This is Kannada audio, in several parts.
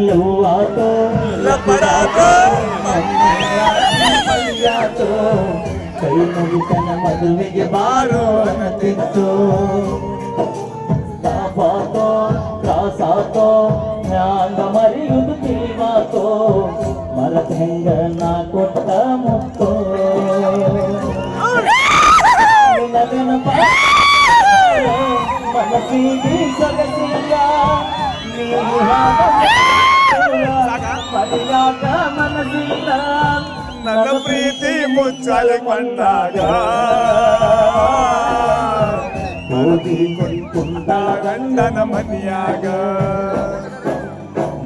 लहुआ तो लपड़ा तो ಮಲ್ಲಿಯ तो ಕೈ ಮುಗಿತನ ಮದುವೆಗೆ ಬಾರೋ ಅನ್ನತಿತ್ತು ಲಾಭಾತೋ ತ್ರಾಸಾತೋ ಜ್ಞಾನ ಮರೆಯುವುದು ತಿಳಿವಾತೋ ಮರತ್ ಹೆಂಗ ನಾ ಮನಸ್ಸಿಗೆ ಸೊಗಸಿಲ್ಲ ನೀ ಮರೆಯಾಕ ಮನಸ್ಸಿಲ್ಲ ನನ್ನ ಪ್ರೀತಿ ಮುಚ್ಚಾಲಿಕೊಂಡಾಗ ಓದಿ ಕುಂತ ಗಂಡನ ಮನಿಯಾಗ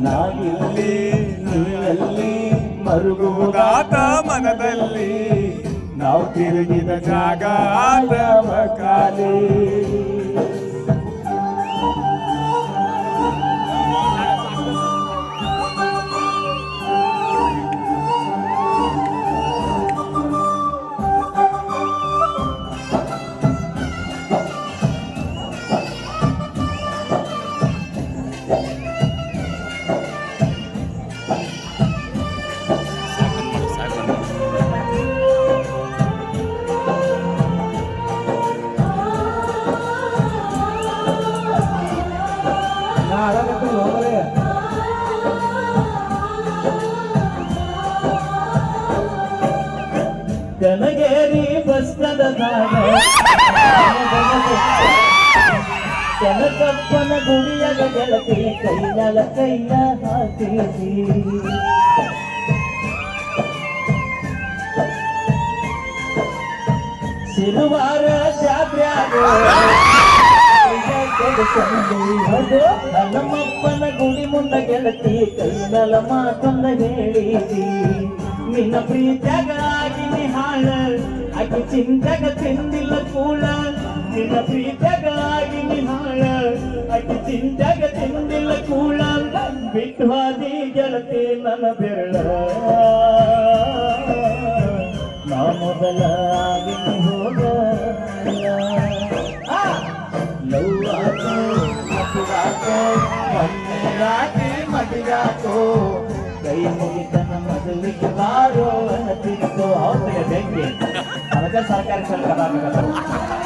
ನಾವಿಲ್ಲಿ ನೀಯಲ್ಲಿ ಮರುಗುವುದ ಮನದಲ್ಲಿ ನಾವು ತಿರುಗಿದ ಜಾಗ ಆತ ಕಾಲೇ ಕನಗೇರಿ ಬಸ್ತದದಾಗ ಕನಕಪ್ಪನ ಗುಡಿಯಾಗ ಗೆಳತಿ ಕೈಯಲ ಕೈಯ ಹಾಕಿದಿ. ಸಿರುವಾರ ಜಾತ್ರ್ಯಾಗ ನಮ್ಮಪ್ಪನ ಗುಡಿ ಮುಂದ ಗೆಳತಿ ಕೈಯಲ ಮಾತನ್ನ ಹೇಳಿದಿ. ನಿನ್ನ ಪ್ರೀತ್ಯಾಗ ಆಗಿನಿ ಹಾಳ ಆಕಿ ಚಿಂತೆಗ ತಿಂದಿಲ್ಲ ಕೂಳ ನಿನ್ನ ಪ್ರೀತೆಗ ಆಗಿನಿ ಹಾಳ ಆಕಿ ಚಿಂತೆಗ ತಿಂದಿಲ್ಲ ಕೂಳ ಬಿಟ್ಟು ಹಾದಿ ಗೆಳತಿ ನನ್ನ ಬೆರಳ. ನಾ ಮೊದಲ राज्य सरकार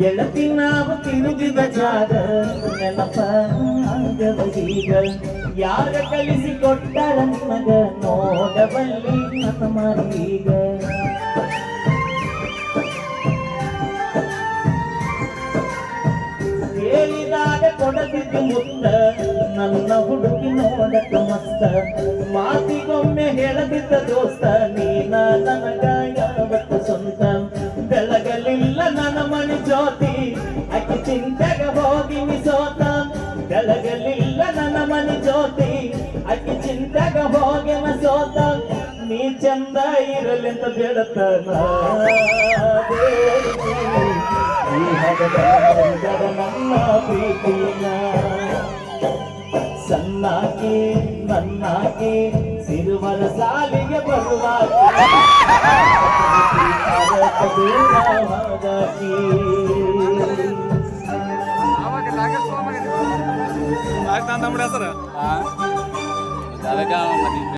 ಗೆಳತಿ ನಾವು ತಿರುಗಿದ ಜಾಗ. ನೆನಪ ಆಗವೀಗ ಯಾರ ಕಲಿಸಿ ಕೊಟ್ಟರ ನಗ ನೋಡಬಲ್ಲಿ ನನ್ನ ಮರೀಗ. ಹೇಳಿದಾಗ ಕೊಡದಿದ್ದು ಮುತ್ತ, ನನ್ನ ಹುಡುಗಿ ನೋಡಕ ಮಸ್ತ. ಮಾತಿಗೊಮ್ಮೆ ಹೇಳದಿದ್ದ ದೋಸ್ತ, ನೀನ ನನಗ ಚಂದ ಅಂತ ಬೇಡತನ ಈ ಹಗದ ನನ್ನ ಪ್ರೀತಿನ ಸಣ್ಣಾಕೆ ನನ್ನಾಕೆ ಸಿರುವರ ಸಾಲಿಗೆ ಅದಕ್ಕೆ